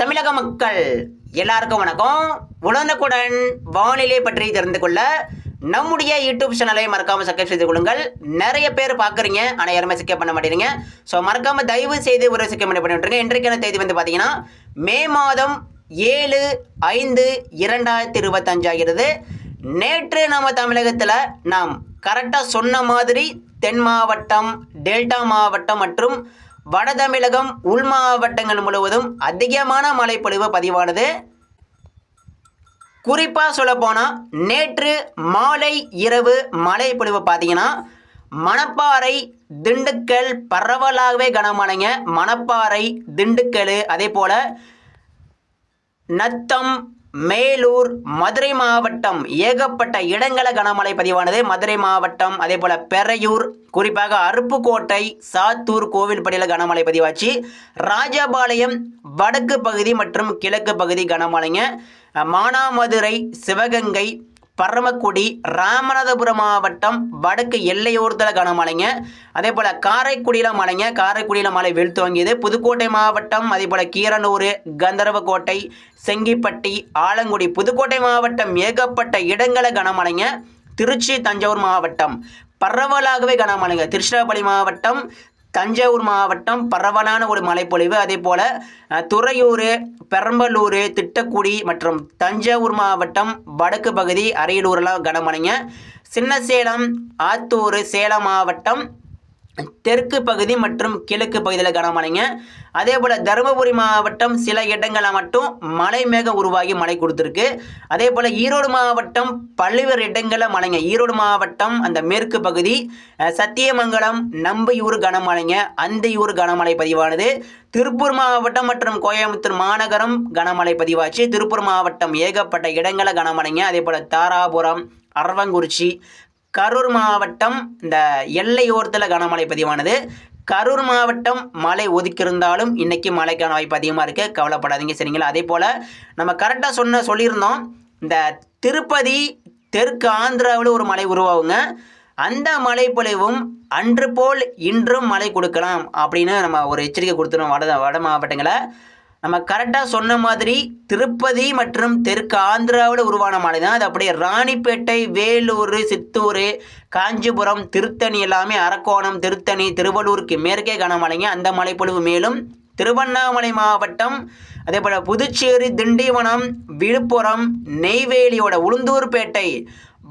தமிழக மக்கள் எல்லாருக்கும் வணக்கம். உடனுக்குடன் வானிலை பற்றி தெரிந்து கொள்ள நம்முடைய யூடியூப் சேனலை மறக்காம சப்ஸ்கிரைப் செய்து கொள்ளுங்கள். நிறைய பேர் பார்க்குறீங்க ஆனால் யாருமே சிக்கப் பண்ண மாட்டேறீங்க ஸோ மறக்காம தயவு செய்து ஒரு சிக்கப் பண்ணி பண்ணிட்டுருங்க இன்றைக்கான தேதி வந்து பார்த்தீங்கன்னா மே மாதம் ஏழு ஐந்து இரண்டாயிரத்தி இருபத்தஞ்சாகிறது நேற்று நம்ம தமிழகத்தில் நாம் கரெக்டாக சொன்ன மாதிரி தென் மாவட்டம் டெல்டா மாவட்டம் மற்றும் வட தமிழகம் உள் மாவட்டங்கள் முழுவதும் அதிகமான மழைப்பொழிவு பதிவானது. குறிப்பாக சொல்லப்போனால் நேற்று மாலை இரவு மழை பொழிவு பார்த்தீங்கன்னா மணப்பாறை திண்டுக்கல் பரவலாகவே கனமழைங்க. மணப்பாறை திண்டுக்கல் அதே போல் நத்தம் மேலூர் மதுரை மாவட்டம். ஏகப்பட்ட இடங்கள கனமழை பதிவானது. மதுரை மாவட்டம் அதே போல் பெரையூர் குறிப்பாக அருப்புக்கோட்டை சாத்தூர் கோவில்பட்டியில் கனமழை பதிவாச்சு. ராஜபாளையம் வடக்கு பகுதி மற்றும் கிழக்கு பகுதி கனமழைங்க. மானாமதுரை சிவகங்கை பரமக்குடி ராமநாதபுரம் மாவட்டம் வடக்கு எல்லையோரத்தில் கனமழைங்க அதே போல் காரைக்குடியில் மழைங்க காரைக்குடியில் மழை வெளுத்து வாங்கியது புதுக்கோட்டை மாவட்டம் அதே போல் கீரனூர் கந்தரவக்கோட்டை செங்கிப்பட்டி ஆலங்குடி புதுக்கோட்டை மாவட்டம் ஏகப்பட்ட இடங்களை கனமழைங்க திருச்சி தஞ்சாவூர் மாவட்டம் பரவலாகவே கனமழைங்க திருச்சிராப்பள்ளி மாவட்டம் தஞ்சாவூர் மாவட்டம் பரவலான ஒரு மழைப்பொழிவு. அதே போல் துறையூர் பெரம்பலூர் திட்டக்குடி மற்றும் தஞ்சாவூர் மாவட்டம் வடக்கு பகுதி அரியலூர்லாம் கனமழைங்க. சின்னசேலம் ஆத்தூர் சேலம் மாவட்டம் தெற்கு பகுதி மற்றும் கிழக்கு பகுதியில் கனமழைங்க அதே போல் தருமபுரி மாவட்டம் சில இடங்களில் மட்டும் மழை மேகம் உருவாகி மழை கொடுத்துருக்கு. அதே போல் ஈரோடு மாவட்டம் பல்வேறு இடங்களில் மழைங்க. ஈரோடு மாவட்டம் அந்த மேற்கு பகுதி சத்தியமங்கலம் நம்பியூர் கனமழைங்க அந்தியூர் கனமழை பதிவானது. திருப்பூர் மாவட்டம் மற்றும் கோயம்புத்தூர் மாநகரம் கனமழை பதிவாச்சு. திருப்பூர் மாவட்டம் ஏகப்பட்ட இடங்களில் கனமழைங்க. அதே போல் தாராபுரம் அரவங்குறிச்சி கரூர் மாவட்டம் இந்த எல்லையோரத்தில் கனமழை பதிவானது. கரூர் மாவட்டம் மழை ஒதுக்கியிருந்தாலும் இன்றைக்கி மழைக்கான வாய்ப்பு அதிகமாக இருக்குது கவலைப்படாதீங்க சரிங்களா? அதே போல் நம்ம கரெக்டாக சொன்ன சொல்லியிருந்தோம் இந்த திருப்பதி தெற்கு ஆந்திராவில் ஒரு மழை உருவாகுங்க. அந்த மழை பொழிவும் அன்று போல் இன்றும் மழை கொடுக்கலாம் அப்படின்னு நம்ம ஒரு எச்சரிக்கை கொடுத்துருவோம் வட வட மாவட்டங்களை. நம்ம கரெக்டாக சொன்ன மாதிரி திருப்பதி மற்றும் தெற்கு ஆந்திராவில் உருவான மலை தான். அது அப்படியே ராணிப்பேட்டை வேலூர் சித்தூர் காஞ்சிபுரம் திருத்தணி எல்லாமே அரக்கோணம் திருத்தணி திருவள்ளூருக்கு மேற்கே கனமழைங்க அந்த மலைப்பொழிவு மேலும் திருவண்ணாமலை மாவட்டம் அதே போல் புதுச்சேரி திண்டிவனம் விழுப்புரம் நெய்வேலியோட உளுந்தூர்பேட்டை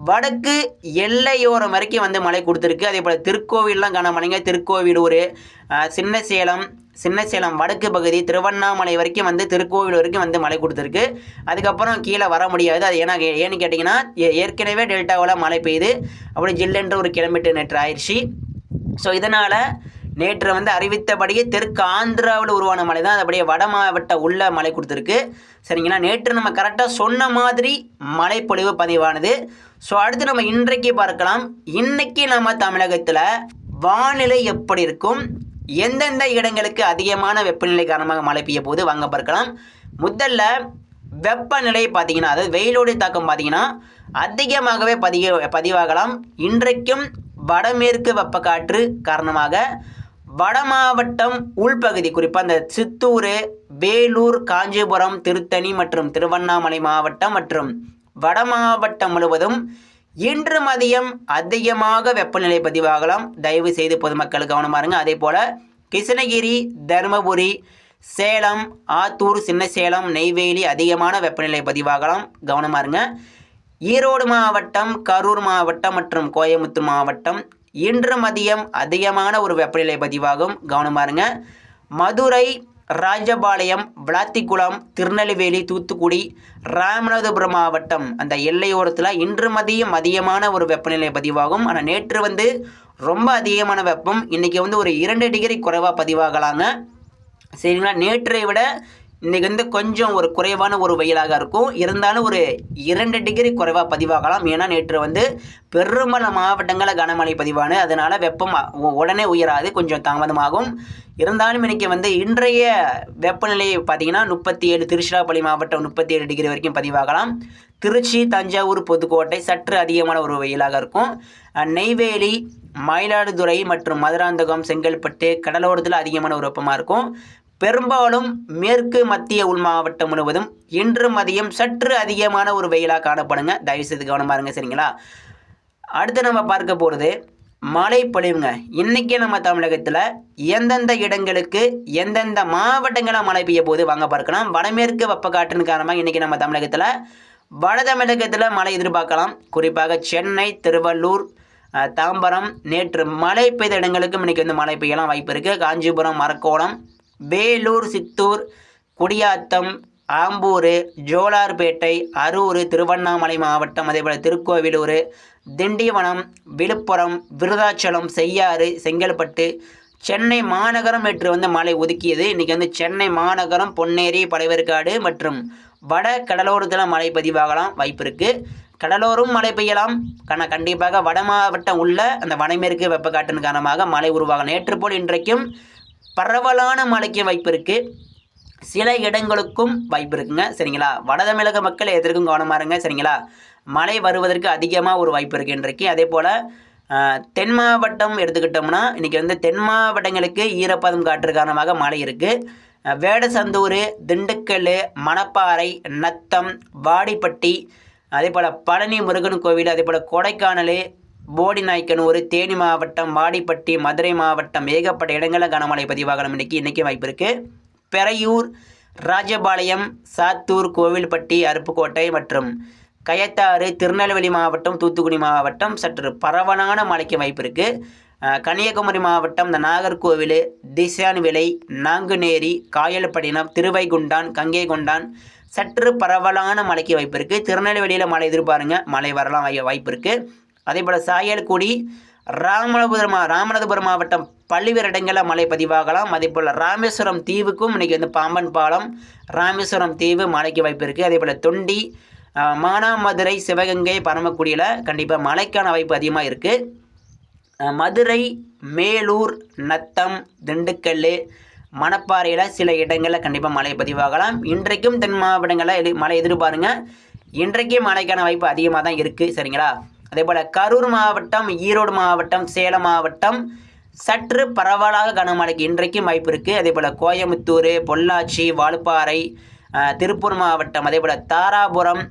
வடக்கு எல்லையோரம் வரைக்கும் வந்து மழை கொடுத்துருக்கு. அதே போல் திருக்கோவில்லாம் கனமழைங்க திருக்கோவிலூர் சின்ன சேலம் சின்ன சேலம் வடக்கு பகுதி திருவண்ணாமலை வரைக்கும் வந்து திருக்கோவில் வரைக்கும் வந்து மழை கொடுத்துருக்கு. அதுக்கப்புறம் கீழே வர முடியாது. அது ஏன்னா ஏன்னு கேட்டிங்கன்னா ஏ- ஏற்கனவே டெல்டாவில் மழை பெய்யுது அப்படி ஜில்லுன்ற ஒரு கிலோமீட்டர் நெட் ஆயிடுச்சு. ஸோ இதனால் நேற்று வந்து அறிவித்தபடியே தெற்கு ஆந்திராவில் உருவான மழை தான். அது அப்படியே வட மாவட்ட உள்ள மழை கொடுத்துருக்கு. சரிங்களா? நேற்று நம்ம கரெக்டாக சொன்ன மாதிரி மழைப்பொழிவு பதிவானது. ஸோ அடுத்து நம்ம இன்றைக்கு பார்க்கலாம். இன்னைக்கு நம்ம தமிழகத்தில் வானிலை எப்படி இருக்கும்? எந்தெந்த இடங்களுக்கு அதிகமான வெப்பநிலை காரணமாக மழை பெய்ய போது வாங்க பார்க்கலாம். முதல்ல வெப்பநிலை பார்த்தீங்கன்னா அதாவது வெயிலோடைய தாக்கம் பார்த்தீங்கன்னா அதிகமாகவே பதிக பதிவாகலாம். இன்றைக்கும் வடமேற்கு வெப்பக்காற்று காரணமாக வட மாவட்டம் உள்பகுதி குறிப்பாக அந்த சித்தூர் வேலூர் காஞ்சிபுரம் திருத்தணி மற்றும் திருவண்ணாமலை மாவட்டம் மற்றும் வட மாவட்டம் முழுவதும் இன்று மதியம் அதிகமாக வெப்பநிலை பதிவாகலாம். தயவு செய்து பொதுமக்கள் கவனமாருங்க அதே போல் கிருஷ்ணகிரி தருமபுரி சேலம் ஆத்தூர் சின்னசேலம் நெய்வேலி அதிகமான வெப்பநிலை பதிவாகலாம். கவனமாருங்க ஈரோடு மாவட்டம் கரூர் மாவட்டம் மற்றும் கோயம்புத்தூர் மாவட்டம் இன்று மதியம் அதிகமான ஒரு வெப்பநிலை பதிவாகும். கவனமாருங்க மதுரை ராஜபாளையம் விளாத்திக்குளம் திருநெல்வேலி தூத்துக்குடி ராமநாதபுரம் மாவட்டம் அந்த எல்லையோரத்தில் இன்று மதியம் அதிகமான ஒரு வெப்பநிலை பதிவாகும். ஆனால் நேற்று வந்து ரொம்ப அதிகமான வெப்பம். இன்றைக்கி வந்து ஒரு இரண்டு டிகிரி குறைவாக பதிவாகலாங்க. சரிங்களா? நேற்றை விட இன்றைக்கி வந்து கொஞ்சம் ஒரு குறைவான ஒரு வெயிலாக இருக்கும். இருந்தாலும் ஒரு இரண்டு டிகிரி குறைவாக பதிவாகலாம். ஏன்னா நேற்று வந்து பெருமள மாவட்டங்களில் கனமழை பதிவானு அதனால் வெப்பம் உடனே உயராது. கொஞ்சம் தாமதமாகும். இருந்தாலும் இன்றைக்கி வந்து இன்றைய வெப்பநிலை பார்த்தீங்கன்னா முப்பத்தி ஏழு திருச்சிராப்பள்ளி மாவட்டம் முப்பத்தி ஏழு டிகிரி வரைக்கும் பதிவாகலாம். திருச்சி தஞ்சாவூர் புதுக்கோட்டை சற்று அதிகமான ஒரு வெயிலாக இருக்கும். நெய்வேலி மயிலாடுதுறை மற்றும் மதுராந்தகம் செங்கல்பட்டு கடலோரத்தில் அதிகமான ஒரு வெப்பமாக இருக்கும். பெரும்பாலும் மேற்கு மத்திய உள் மாவட்டம் முழுவதும் இன்று மதியம் சற்று அதிகமான ஒரு வெயிலாக காணப்படுங்க. தயவு செய்து கவனமாக இருங்க சரிங்களா? அடுத்து நம்ம பார்க்க போகிறது மழை பொழிவுங்க. இன்றைக்கி நம்ம தமிழகத்தில் எந்தெந்த இடங்களுக்கு எந்தெந்த மாவட்டங்களில் மழை பெய்ய போது வாங்க பார்க்கலாம். வடமேற்கு வெப்பக்காற்றின் காரணமாக இன்றைக்கி நம்ம தமிழகத்தில் வட தமிழகத்தில் மழை எதிர்பார்க்கலாம். குறிப்பாக சென்னை திருவள்ளூர் தாம்பரம் நேற்று மழை பெய்த இடங்களுக்கும் இன்றைக்கி வந்து மழை பெய்யலாம் வாய்ப்பு இருக்குது காஞ்சிபுரம் மரக்கோணம் வேலூர் சித்தூர் குடியாத்தம் ஆம்பூர் ஜோலார்பேட்டை அரூர் திருவண்ணாமலை மாவட்டம் அதேபோல் திருக்கோவிலூர் திண்டிவனம் விழுப்புரம் விருதாச்சலம் செய்யாறு செங்கல்பட்டு சென்னை மாநகரம் நேற்று வந்து மழை ஒதுக்கியது. இன்றைக்கி வந்து சென்னை மாநகரம் பொன்னேரி பழையவேற்காடு மற்றும் வட கடலோரத்தில் மழை பதிவாகலாம். வாய்ப்பு இருக்குது கடலோரம் மழை பெய்யலாம். ஆனால் கண்டிப்பாக வட மாவட்டம் உள்ள அந்த வடமேற்கு வெப்பக்காட்டின் காரணமாக மழை உருவாகும் நேற்று போல் இன்றைக்கும் பரவலான மழைக்கு வாய்ப்பு இருக்குது சில இடங்களுக்கும் வாய்ப்பு இருக்குங்க. சரிங்களா? வட தமிழக மக்கள் எதற்கும் கவனமாக இருங்க. சரிங்களா? மழை வருவதற்கு அதிகமாக ஒரு வாய்ப்பு இருக்குது இன்றைக்கு. அதே போல் தென் மாவட்டம் எடுத்துக்கிட்டோம்னா இன்றைக்கி வந்து தென் மாவட்டங்களுக்கு ஈரப்பதம் காற்று காரணமாக மழை இருக்குது வேடசந்தூர் திண்டுக்கல் மணப்பாறை நத்தம் வாடிப்பட்டி அதே போல் பழனி முருகன் கோவில் அதே போல் கொடைக்கானல் போடி நாய்க்கனூர் தேனி மாவட்டம் வாடிப்பட்டி மதுரை மாவட்டம் ஏகப்பட்ட இடங்களில் கனமழை பதிவாகலாம் இன்னைக்கு இன்றைக்கி வாய்ப்பு இருக்குது பெரையூர் ராஜபாளையம் சாத்தூர் கோவில்பட்டி அருப்புக்கோட்டை மற்றும் கயத்தாறு திருநெல்வேலி மாவட்டம் தூத்துக்குடி மாவட்டம் சற்று பரவலான மழைக்கு வாய்ப்பு இருக்குது கன்னியாகுமரி மாவட்டம் இந்த நாகர்கோவில் திசான்விலை நாங்குநேரி காயல்பட்டினம் திருவைகுண்டான் கங்கைகொண்டான் சற்று பரவலான மழைக்கு வாய்ப்பு இருக்குது திருநெல்வேலியில் மழை எதிர்பாருங்க. மழை வரலாம் வாய்ப்பு இருக்குது அதே போல் சாயல்குடி ராமநாதபுரம் ராமநாதபுரம் மாவட்டம் பல்வேறு இடங்களில் மழை பதிவாகலாம். அதே போல் ராமேஸ்வரம் தீவுக்கும் இன்றைக்கி வந்து பாம்பன் பாலம் ராமேஸ்வரம் தீவு மழைக்கு வாய்ப்பு இருக்குது அதே போல் தொண்டி மானாமதுரை சிவகங்கை பரமக்குடியில் கண்டிப்பாக மழைக்கான வாய்ப்பு அதிகமாக இருக்குது மதுரை மேலூர் நத்தம் திண்டுக்கல் மணப்பாறையில் சில இடங்களில் கண்டிப்பாக மழை பதிவாகலாம். இன்றைக்கும் தென் மாவட்டங்களில் எதிர் மழை எதிர்பாருங்க. இன்றைக்கும் மழைக்கான வாய்ப்பு அதிகமாக தான் இருக்குது சரிங்களா? அதே போல் கரூர் மாவட்டம் ஈரோடு மாவட்டம் சேலம் மாவட்டம் சற்று பரவலாக கனமழைக்கு இன்றைக்கும் வாய்ப்பு இருக்குது அதே போல் கோயம்புத்தூர் பொள்ளாச்சி வால்பாறை திருப்பூர் மாவட்டம் அதே போல் தாராபுரம்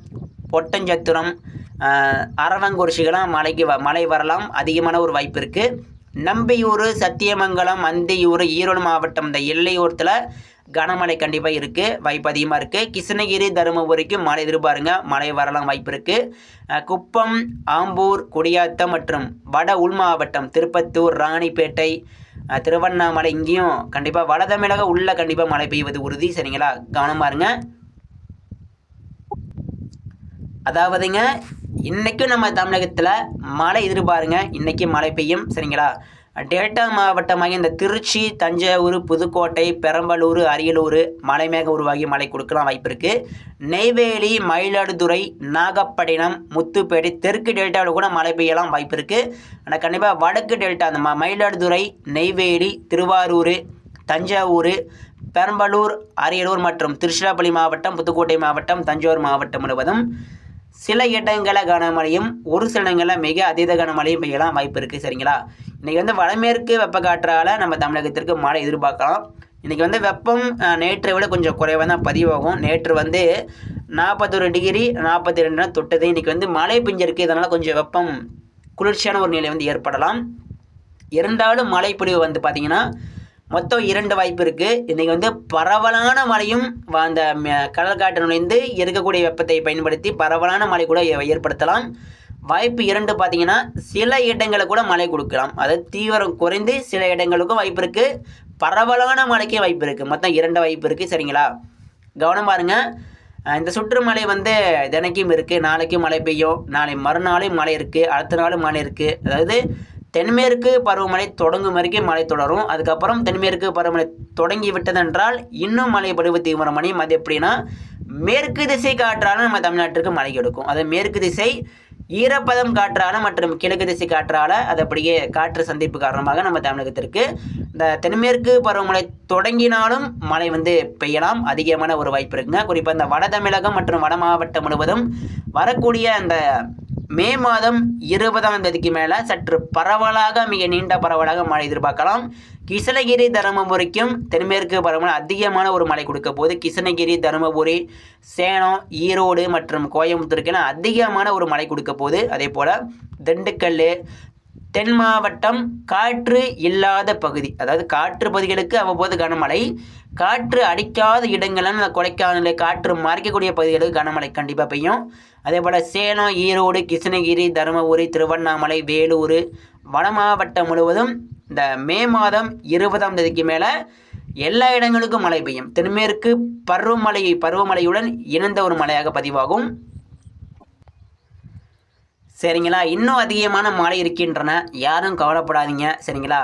ஒட்டஞ்சத்திரம் அரவங்குறிச்சிகளாம் மலைக்கு வ மழை வரலாம். அதிகமான ஒரு வாய்ப்பு இருக்குது நம்பியூர் சத்தியமங்கலம் அந்தியூர் ஈரோடு மாவட்டம் இந்த எல்லையூரத்தில் கனமழை கண்டிப்பாக இருக்குது வாய்ப்பு அதிகமாக இருக்குது கிருஷ்ணகிரி தருமபுரிக்கு மழை எதிர்பாருங்க மழை வரலாம் வாய்ப்பு இருக்குது குப்பம் ஆம்பூர் குடியாத்தம் மற்றும் வட உள் மாவட்டம் திருப்பத்தூர் ராணிப்பேட்டை திருவண்ணாமலை இங்கேயும் கண்டிப்பாக வட தமிழக உள்ளே கண்டிப்பாக மழை பெய்வது உறுதி. சரிங்களா? கவனமாக இருங்க. அதாவதுங்க இன்றைக்கும் நம்ம தமிழகத்தில் மழை எதிர்பாருங்க. இன்றைக்கி மழை பெய்யும். சரிங்களா? டெல்டா மாவட்டமாக இந்த திருச்சி தஞ்சாவூர் புதுக்கோட்டை பெரம்பலூர் அரியலூர் மலை மேக உருவாகி மழை கொடுக்கலாம் வாய்ப்பு இருக்குது நெய்வேலி மயிலாடுதுறை நாகப்பட்டினம் முத்துப்பேட்டை தெற்கு டெல்டாவில் கூட மழை பெய்யலாம் வாய்ப்பு இருக்குது ஆனால் கண்டிப்பாக வடக்கு டெல்டா அந்த மயிலாடுதுறை நெய்வேலி திருவாரூர் தஞ்சாவூர் பெரம்பலூர் அரியலூர் மற்றும் திருச்சிராப்பள்ளி மாவட்டம் புதுக்கோட்டை மாவட்டம் தஞ்சாவூர் மாவட்டம் முழுவதும் சில இடங்களில் கனமழையும் ஒரு சில இடங்களில் மிக அதீத கனமழையும் பெய்யலாம் வாய்ப்பு இருக்குது சரிங்களா? இன்றைக்கி வந்து வடமேற்கு வெப்பக்காற்றால் நம்ம தமிழகத்திற்கு மழை எதிர்பார்க்கலாம். இன்றைக்கி வந்து வெப்பம் நேற்றை விட கொஞ்சம் குறைவாக தான் பதிவாகும். நேற்று வந்து நாற்பத்தொரு டிகிரி நாற்பத்தி ரெண்டு தொட்டது. இன்றைக்கி வந்து மழை பெஞ்சிருக்கு. இதனால் கொஞ்சம் வெப்பம் குளிர்ச்சியான ஒரு நிலை வந்து ஏற்படலாம். இருந்தாலும் மழைப்பொழிவு வந்து பார்த்திங்கன்னா மொத்தம் இரண்டு வாய்ப்பு இருக்குது இன்றைக்கி வந்து பரவலான மழையும் அந்த ம- கடல் காற்று நுழைந்து இருக்கக்கூடிய வெப்பத்தை பயன்படுத்தி பரவலான மழை கூட ஏ- ஏற்படுத்தலாம். வாய்ப்பு இரண்டு பார்த்தீங்கன்னா சில இடங்களில் கூட மழை கொடுக்கலாம். அதாவது தீவிரம் குறைந்து சில இடங்களுக்கும் வாய்ப்பு இருக்குது பரவலான மழைக்கே வாய்ப்பு இருக்குது மொத்தம் இரண்டு வாய்ப்பு இருக்குது சரிங்களா? கவனம் பாருங்க. இந்த சுற்றுமலை வந்து தினைக்கும் இருக்குது நாளைக்கும் மழை பெய்யும். நாளை மறுநாளும் மழை இருக்குது அடுத்த நாளும் மழை இருக்குது அதாவது தென்மேற்கு பருவமழை தொடங்கும் வரைக்கும் மழை தொடரும். அதுக்கப்புறம் தென்மேற்கு பருவமழை தொடங்கி விட்டதென்றால் இன்னும் மழை பொழிவு தீவிரமடையும் அது எப்படின்னா மேற்கு திசை காற்றால நம்ம தமிழ்நாட்டிற்கு மழை கொடுக்கும் அது மேற்கு திசை ஈரப்பதம் காற்றால மற்றும் கிழக்கு திசை காற்றால அது அப்படியே காற்று சந்திப்பு காரணமாக நம்ம தமிழகத்திற்கு. இந்த தென்மேற்கு பருவமழை தொடங்கினாலும் மழை வந்து பெய்யலாம். அதிகமான ஒரு வாய்ப்பு இருக்குங்க. குறிப்பாக இந்த வட தமிழகம் மற்றும் வட மாவட்டம் முழுவதும் வரக்கூடிய அந்த மே மாதம் இருபதாம் தேதிக்கு மேலே சற்று பரவலாக மிக நீண்ட பரவலாக மழை எதிர்பார்க்கலாம். கிருஷ்ணகிரி தருமபுரிக்கும் தென்மேற்கு பருவமழை அதிகமான ஒரு மழை கொடுக்க போகுது. கிருஷ்ணகிரி தருமபுரி சேலம் ஈரோடு மற்றும் கோயம்புத்தூருக்கெல்லாம் அதிகமான ஒரு மழை கொடுக்க போது அதே போல் திண்டுக்கல் தென் மாவட்டம் காற்று இல்லாத பகுதி அதாவது காற்று பகுதிகளுக்கு அவ்வப்போது கனமழை. காற்று அடிக்காத இடங்கள்லாம் கொடைக்கானல் காற்று மறைக்கக்கூடிய பகுதிகளுக்கு கனமழை கண்டிப்பாக பெய்யும். அதே போல் சேலம் ஈரோடு கிருஷ்ணகிரி தருமபுரி திருவண்ணாமலை வேலூர் வட மாவட்டம் முழுவதும் இந்த மே மாதம் இருபதாம் தேதிக்கு மேலே எல்லா இடங்களுக்கும் மழை பெய்யும். தென்மேற்கு பருவமழை பருவமழையுடன் இணைந்த ஒரு மழையாக பதிவாகும். சரிங்களா? இன்னும் அதிகமான மழை இருக்கின்றன. யாரும் கவலைப்படாதீங்க. சரிங்களா?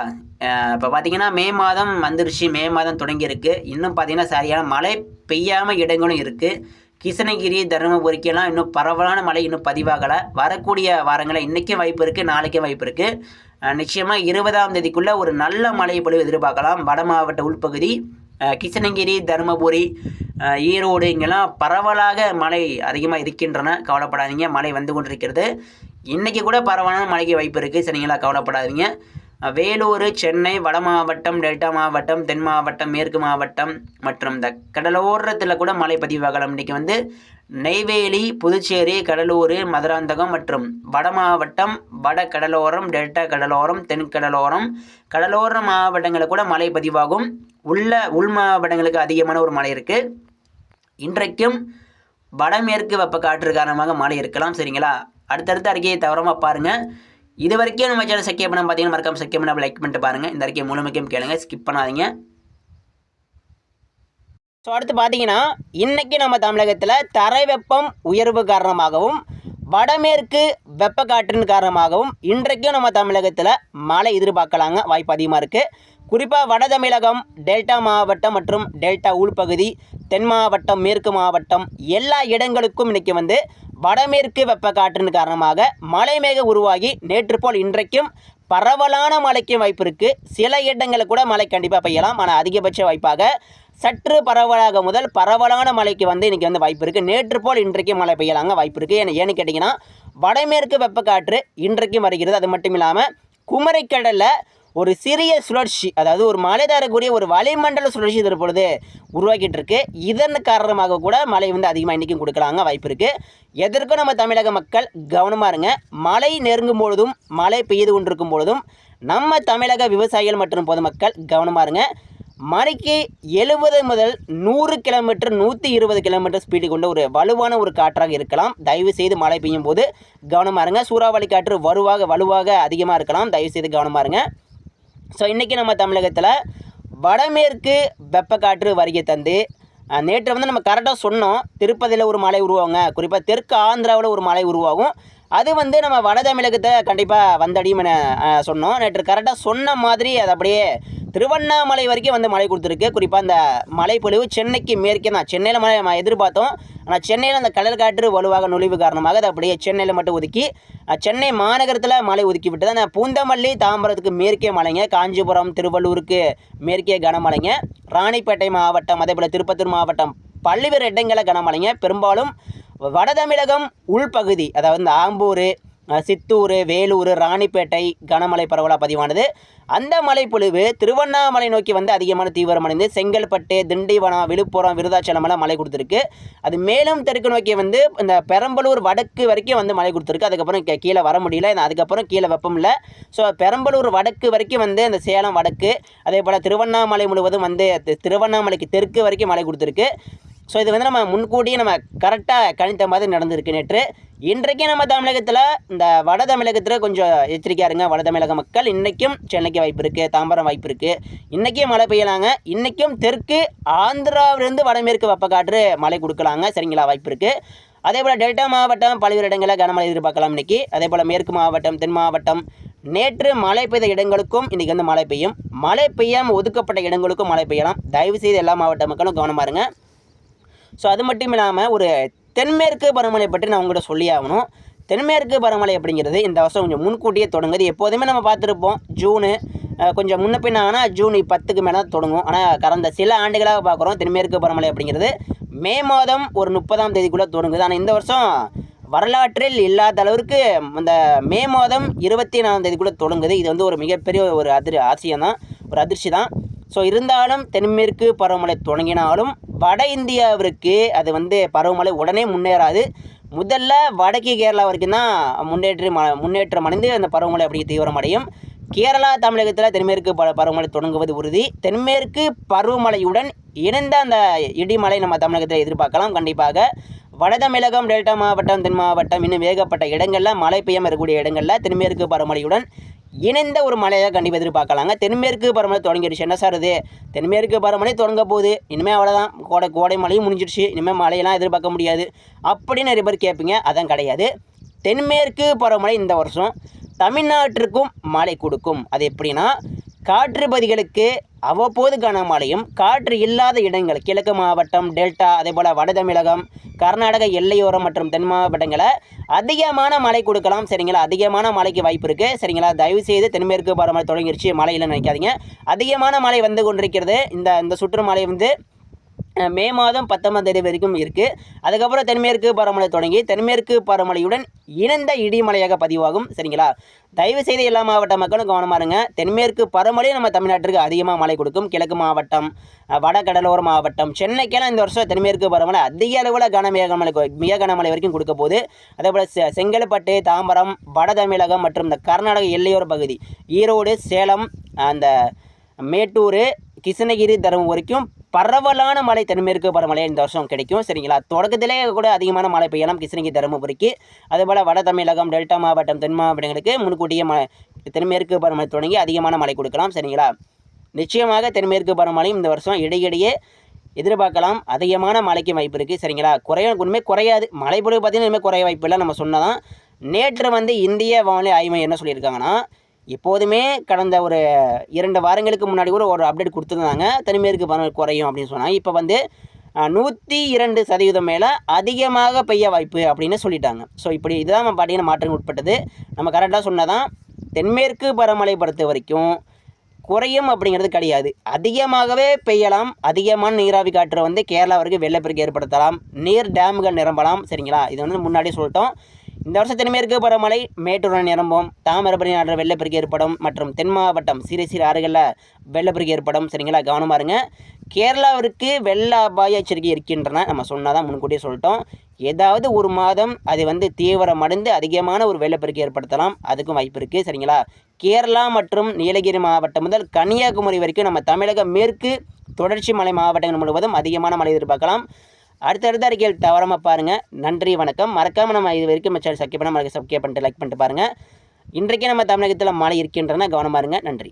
இப்போ பார்த்தீங்கன்னா மே மாதம் வந்துருச்சு. மே மாதம் தொடங்கியிருக்கு. இன்னும் பார்த்தீங்கன்னா சரியான மழை பெய்யாமல் இடங்களும் இருக்குது கிருஷ்ணகிரி தருமபுரிக்கெல்லாம் இன்னும் பரவலான மழை இன்னும் பதிவாகலை. வரக்கூடிய வாரங்களில் இன்றைக்கும் வாய்ப்பு இருக்குது நாளைக்கும் வாய்ப்பு இருக்குது நிச்சயமாக இருபதாம் தேதிக்குள்ளே ஒரு நல்ல மழை பொழிவு எதிர்பார்க்கலாம். வட மாவட்ட உள்பகுதி கிருஷ்ணகிரி தருமபுரி ஈரோடு இங்கெல்லாம் பரவலாக மழை அதிகமாக இருக்கின்றன. கவலைப்படாதீங்க மழை வந்து கொண்டிருக்கிறது. இன்றைக்கி கூட பரவலான மழைக்கு வாய்ப்பு இருக்குது சரிங்களா கவலைப்படாதீங்க. வேலூர் சென்னை வட மாவட்டம் டெல்டா மாவட்டம் தென் மாவட்டம் மேற்கு மாவட்டம் மற்றும் இந்த கடலோரத்தில் கூட மழை பதிவாகலாம் இன்றைக்கி வந்து நெய்வேலி புதுச்சேரி கடலூர் மதுராந்தகம் மற்றும் வட மாவட்டம் வட கடலோரம் டெல்டா கடலோரம் தென் கடலோரம் கடலோர மாவட்டங்களில் கூட மழை பதிவாகும். உள்ள உள் மாவட்டங்களுக்கு அதிகமான ஒரு மழை இருக்குது இன்றைக்கும் வடமேற்கு வெப்ப காற்று காரணமாக மழை இருக்கலாம் சரிங்களா? அடுத்தடுத்த அறிக்கையை தவறமாக பாருங்கள் இது வரைக்கும் நம்ம சேனல் சக்கிய பண்ண பார்த்தீங்கன்னா மறக்காம சக்கிய பண்ண லைக் பண்ணிட்டு பாருங்கள் இந்த வரைக்கும் முழுமைக்கும் கேளுங்க. ஸ்கிப் பண்ணாதீங்க. ஸோ அடுத்து பார்த்தீங்கன்னா இன்றைக்கி நம்ம தமிழகத்தில் தரை வெப்பம் உயர்வு காரணமாகவும் வடமேற்கு வெப்பக்காற்றின் காரணமாகவும் இன்றைக்கும் நம்ம தமிழகத்தில் மழை எதிர்பார்க்கலாங்க. வாய்ப்பு அதிகமாக இருக்குது குறிப்பாக வட தமிழகம் டெல்டா மாவட்டம் மற்றும் டெல்டா உள்பகுதி தென் மாவட்டம் மேற்கு மாவட்டம் எல்லா இடங்களுக்கும் இன்றைக்கி வந்து வடமேற்கு வெப்பக்காற்றின் காரணமாக மழை மேகம் உருவாகி நேற்று போல் இன்றைக்கும் பரவலான மழைக்கும் வாய்ப்பு இருக்குது சில இடங்களில் கூட மழை கண்டிப்பாக பெய்யலாம். ஆனால் அதிகபட்ச வாய்ப்பாக சற்று பரவலாக முதல் பரவலான மழைக்கு வந்து இன்றைக்கி வந்து வாய்ப்பு இருக்குது நேற்று போல் இன்றைக்கு மழை பெய்யலாங்க வாய்ப்பு இருக்குது ஏன்னு ஏன்னு கேட்டிங்கன்னா வடமேற்கு வெப்பக்காற்று இன்றைக்கும் வருகிறது. அது மட்டும் இல்லாமல் குமரிக்கடலில் ஒரு சிறிய சுழற்சி அதாவது ஒரு மழை தரக்கூடிய ஒரு வளிமண்டல சுழற்சி தற்பொழுது உருவாக்கிட்டு இருக்கு இதன் காரணமாக கூட மழை வந்து அதிகமாக இன்றைக்கும் கொடுக்கலாங்க வாய்ப்பு இருக்குது எதற்கும் நம்ம தமிழக மக்கள் கவனமாக இருங்க. மழை நெருங்கும் பொழுதும் மழை பெய்து கொண்டிருக்கும் பொழுதும் நம்ம தமிழக விவசாயிகள் மற்றும் பொதுமக்கள் கவனமாக இருங்க. மணிக்கு எழுபது முதல் நூறு கிலோமீட்டர் நூற்றி இருபது கிலோமீட்டர் ஸ்பீடு கொண்ட ஒரு வலுவான ஒரு காற்றாக இருக்கலாம். தயவு செய்து மழை பெய்யும் போது கவனமாக இருங்க. சூறாவளி காற்று வலுவாக வலுவாக அதிகமாக இருக்கலாம். தயவு செய்து கவனமாக இருங்க. ஸோ இன்றைக்கி நம்ம தமிழகத்தில் வடமேற்கு வெப்பக்காற்று வருகை தந்து நேற்று வந்து நம்ம கரெக்டாக சொன்னோம். திருப்பதியில் ஒரு மலை உருவாங்க குறிப்பாக தெற்கு ஆந்திராவில் ஒரு மலை உருவாகும். அது வந்து நம்ம வட தமிழகத்தை கண்டிப்பாக வந்தடியும் என சொன்னோம். நேற்று கரெக்டாக சொன்ன மாதிரி அது அப்படியே திருவண்ணாமலை வரைக்கும் வந்து மழை கொடுத்துருக்கு. குறிப்பாக அந்த மழைப்பொழிவு சென்னைக்கு மேற்கே தான். சென்னையில் மழை நம்ம எதிர்பார்த்தோம். ஆனால் சென்னையில் அந்த கடல் காற்று வலுவாக நுழைவு காரணமாக அது அப்படியே சென்னையில் மட்டும் ஒதுக்கி சென்னை மாநகரத்தில் மழை ஒதுக்கி விட்டது அந்த பூந்தமல்லி தாம்பரத்துக்கு மேற்கே மலைங்க. காஞ்சிபுரம் திருவள்ளூருக்கு மேற்கே கனமழைங்க. ராணிப்பேட்டை மாவட்டம் அதே போல் திருப்பத்தூர் மாவட்டம் பல்வேறு இடங்களில் கனமழைங்க. பெரும்பாலும் வட தமிழகம் உள்பகுதி அதாவது இந்த ஆம்பூர் சித்தூர் வேலூர் ராணிப்பேட்டை கனமழை பரவலாக பதிவானது. அந்த மழைப்பொழிவு திருவண்ணாமலை நோக்கி வந்து அதிகமான தீவிரமடைந்து செங்கல்பட்டு திண்டிவனம் விழுப்புரம் விருதாச்சலமெல்லாம் மழை கொடுத்துருக்கு. அது மேலும் தெற்கு நோக்கி வந்து இந்த பெரம்பலூர் வடக்கு வரைக்கும் வந்து மழை கொடுத்துருக்கு. அதுக்கப்புறம் கீ- கீழே வர முடியல. அதுக்கப்புறம் கீழே வெப்பம் இல்லை. ஸோ பெரம்பலூர் வடக்கு வரைக்கும் வந்து இந்த சேலம் வடக்கு அதே போல் திருவண்ணாமலை முழுவதும் வந்து திருவண்ணாமலைக்கு தெற்கு வரைக்கும் மழை கொடுத்துருக்கு. ஸோ இது வந்து நம்ம முன்கூட்டியே நம்ம கரெக்டாக கணித்த மாதிரி நடந்திருக்கு நேற்று. இன்றைக்கு நம்ம தமிழகத்தில் இந்த வட தமிழகத்தில் கொஞ்சம் எச்சரிக்கையாக இருங்க. வட தமிழக மக்கள் இன்றைக்கும் சென்னைக்கு வாய்ப்பு இருக்குது தாம்பரம் வாய்ப்பு இருக்குது இன்றைக்கும் மழை பெய்யலாங்க. இன்றைக்கும் தெற்கு ஆந்திராவிலிருந்து வடமேற்கு வெப்பக்காற்று மழை கொடுக்கலாங்க. சரிங்களா? வாய்ப்பு இருக்குது அதே போல் டெல்டா மாவட்டம் பல்வேறு இடங்களில் கனமழை எதிர்பார்க்கலாம் இன்றைக்கி அதே போல் மேற்கு மாவட்டம் தென் மாவட்டம் நேற்று மழை பெய்த இடங்களுக்கும் இன்றைக்கி வந்து மழை பெய்யும். மழை பெய்யாமல் ஒதுக்கப்பட்ட இடங்களுக்கும் மழை பெய்யலாம். தயவு செய்து எல்லா மாவட்ட மக்களும் கவனமாக இருங்க. ஸோ அது மட்டும் இல்லாமல் ஒரு தென்மேற்கு பருவமழை பற்றி நான் உங்கள்கிட்ட சொல்லி ஆகணும். தென்மேற்கு பருவமழை அப்படிங்கிறது இந்த வருஷம் கொஞ்சம் முன்கூட்டியே தொடங்குது. எப்போதுமே நம்ம பார்த்துருப்போம் ஜூனு கொஞ்சம் முன்ன பின்ன ஆனால் ஜூன் பத்துக்கு மேலே தான் தொடங்கும். ஆனால் கடந்த சில ஆண்டுகளாக பார்க்குறோம் தென்மேற்கு பருவமழை அப்படிங்கிறது மே மாதம் ஒரு முப்பதாம் தேதிக்குள்ளே தொடங்குது. ஆனால் இந்த வருஷம் வரலாற்றில் இல்லாத அளவிற்கு அந்த மே மாதம் இருபத்தி நாலாம் தேதிக்குள்ளே தொடங்குது. இது வந்து ஒரு மிகப்பெரிய ஒரு அதிர் ஆசியம் தான் ஒரு அதிர்ச்சி தான் ஸோ இருந்தாலும் தென்மேற்கு பருவமழை தொடங்கினாலும் வட இந்தியாவிற்கு அது வந்து பருவமழை உடனே முன்னேறாது. முதல்ல வடக்கு கேரளா வரைக்கும் தான் முன்னேற்றம் முன்னேற்றம் அடைந்து அந்த பருவமழை அப்படி தீவிரமடையும். கேரளா தமிழகத்தில் தென்மேற்கு ப பருவமழை தொடங்குவது உறுதி. தென்மேற்கு பருவமழையுடன் இணைந்த அந்த இடிமலை நம்ம தமிழகத்தில் எதிர்பார்க்கலாம். கண்டிப்பாக வடதமிழகம் டெல்டா மாவட்டம் தென் மாவட்டம் இன்னும் வேகப்பட்ட இடங்களில் மழை பெய்யாமல் இருக்கக்கூடிய இடங்களில் தென்மேற்கு பருவமழையுடன் இணைந்த ஒரு மழையை கண்டிப்பாக எதிர்பார்க்கலாங்க. தென்மேற்கு பருவமழை தொடங்கிடுச்சு. என்ன சார் இது? தென்மேற்கு பருவமழை தொடங்க போகுது. இனிமேல் அவ்வளோதான் கோடை கோடை மழையும் முடிஞ்சிடுச்சு. இனிமேல் மழையெல்லாம் எதிர்பார்க்க முடியாது. அப்படின்னு நிறைய பேர் கேட்பீங்க. அதான் கிடையாது. தென்மேற்கு பருவமழை இந்த வருஷம் தமிழ்நாட்டிற்கும் மழை கொடுக்கும். அது எப்படின்னா காற்று பகுதிகளுக்கு அவ்வப்போது கனமழையும் காற்று இல்லாத இடங்கள் கிழக்கு மாவட்டம் டெல்டா அதே போல் வட தமிழகம் கர்நாடக எல்லையோரம் மற்றும் தென் மாவட்டங்களை அதிகமான மழை கொடுக்கலாம். சரிங்களா? அதிகமான மழைக்கு வாய்ப்பு இருக்குது சரிங்களா? தயவு செய்து தென்மேற்கு பருவமழை தொடங்கிருச்சு மழையில் நினைக்காதீங்க. அதிகமான மழை வந்து கொண்டிருக்கிறது. இந்த இந்த சுற்று மழை வந்து மே மாதம் பத்தொன்பதாம் தேதி வரைக்கும் இருக்குது அதுக்கப்புறம் தென்மேற்கு பருவமழை தொடங்கி தென்மேற்கு பருவமழையுடன் இணைந்த இடிமலையாக பதிவாகும். சரிங்களா? தயவு செய்து எல்லா மாவட்ட மக்களும் கவனமாக இருங்க. தென்மேற்கு பருவமழை நம்ம தமிழ்நாட்டிற்கு அதிகமாக மழை கொடுக்கும். கிழக்கு மாவட்டம் வடகடலோர வட மாவட்டம் சென்னைக்கெல்லாம் இந்த வருஷம் தென்மேற்கு பருவமழை அதிக அளவில் கனமிக கனமழை மிக கனமழை வரைக்கும் கொடுக்க போகுது. அதே போல் செ செங்கல்பட்டு தாம்பரம் வட தமிழகம் மற்றும் இந்த கர்நாடக எல்லையோர பகுதி ஈரோடு சேலம் அந்த மேட்டூர் கிருஷ்ணகிரி தருமபுரிக்கும் பரவலான மழை தென்மேற்கு பருவமழை இந்த வருஷம் கிடைக்கும். சரிங்களா? தொடக்கத்திலே கூட அதிகமான மழை பெய்யலாம். கிருஷ்ணகிரி தருமபுரிக்கு. அதேபோல் வட தமிழகம் டெல்டா மாவட்டம் தென் மாவட்டங்களுக்கு முன்கூட்டியே மழை தென்மேற்கு பருவமழை தொடங்கி அதிகமான மழை கொடுக்கலாம். சரிங்களா? நிச்சயமாக தென்மேற்கு பருவமழையும் இந்த வருஷம் இடையிடையே எதிர்பார்க்கலாம். அதிகமான மழைக்கு வாய்ப்பு இருக்குது சரிங்களா? குறைய ஒன்றுமே குறையாது. மழை பொழுது பார்த்திங்கன்னா இனிமேல் குறைய வாய்ப்பு இல்லை நம்ம சொன்னதான். நேற்று வந்து இந்திய வானிலை ஆய்வு என்ன சொல்லியிருக்காங்கன்னா எப்போதுமே கடந்த ஒரு இரண்டு வாரங்களுக்கு முன்னாடி கூட ஒரு அப்டேட் கொடுத்துருந்தாங்க. தென்மேற்கு பருவமழை குறையும் அப்படின்னு சொன்னாங்க. இப்போ வந்து நூற்றி இரண்டு சதவீதம் மேலே அதிகமாக பெய்ய வாய்ப்பு அப்படின்னு சொல்லிட்டாங்க. ஸோ இப்படி இதுதான் நம்ம பார்த்தீங்கன்னா மாற்றங்கள் உட்பட்டது. நம்ம கரெக்டாக சொன்னதான் தென்மேற்கு பருவமழை பொறுத்த வரைக்கும் குறையும் அப்படிங்கிறது கிடையாது. அதிகமாகவே பெய்யலாம். அதிகமான நீராவி காற்று வந்து கேரளா வரைக்கும் வெள்ளப்பெருக்கு ஏற்படுத்தலாம். நீர் டேம்கள் நிரம்பலாம். சரிங்களா? இது வந்து முன்னாடியே சொல்லிட்டோம். இந்த வருஷம் தென்மேற்கு பருவமழை மேட்டூருடன் நிரம்பும் தாமிரபரணி ஆற்ற வெள்ளப்பெருக்கு ஏற்படும் மற்றும் தென் மாவட்டம் சிறு சிறு ஆறுகளில் வெள்ளப்பெருக்கு ஏற்படும். சரிங்களா? கவனமாக இருங்க. கேரளாவிற்கு வெள்ள அபாய எச்சரிக்கை இருக்கின்றன. நம்ம சொன்னால் தான் முன்கூட்டியே சொல்லிட்டோம். ஏதாவது ஒரு மாதம் அது வந்து தீவிரமடைந்து அதிகமான ஒரு வெள்ளப்பெருக்கு ஏற்படுத்தலாம். அதுக்கும் வாய்ப்பு இருக்குது சரிங்களா? கேரளா மற்றும் நீலகிரி மாவட்டம் முதல் கன்னியாகுமரி வரைக்கும் நம்ம தமிழக மேற்கு தொடர்ச்சி மலை மாவட்டங்கள் முழுவதும் அதிகமான மழை எதிர்பார்க்கலாம். அடுத்தடுத்த அறிக்கையில் தவறாமல் பாருங்கள் நன்றி வணக்கம். மறக்காமல் நம்ம இது வரைக்கும் சேனல் சப்ஸ்கிரைப் பண்ண மறக்க சப்ஸ்கிரைப் பண்ணிட்டு லைக் பண்ணிட்டு பாருங்கள் இன்றைக்கே நம்ம தமிழகத்தில் மழை இருக்கின்றன கவனமாக இருங்க. நன்றி.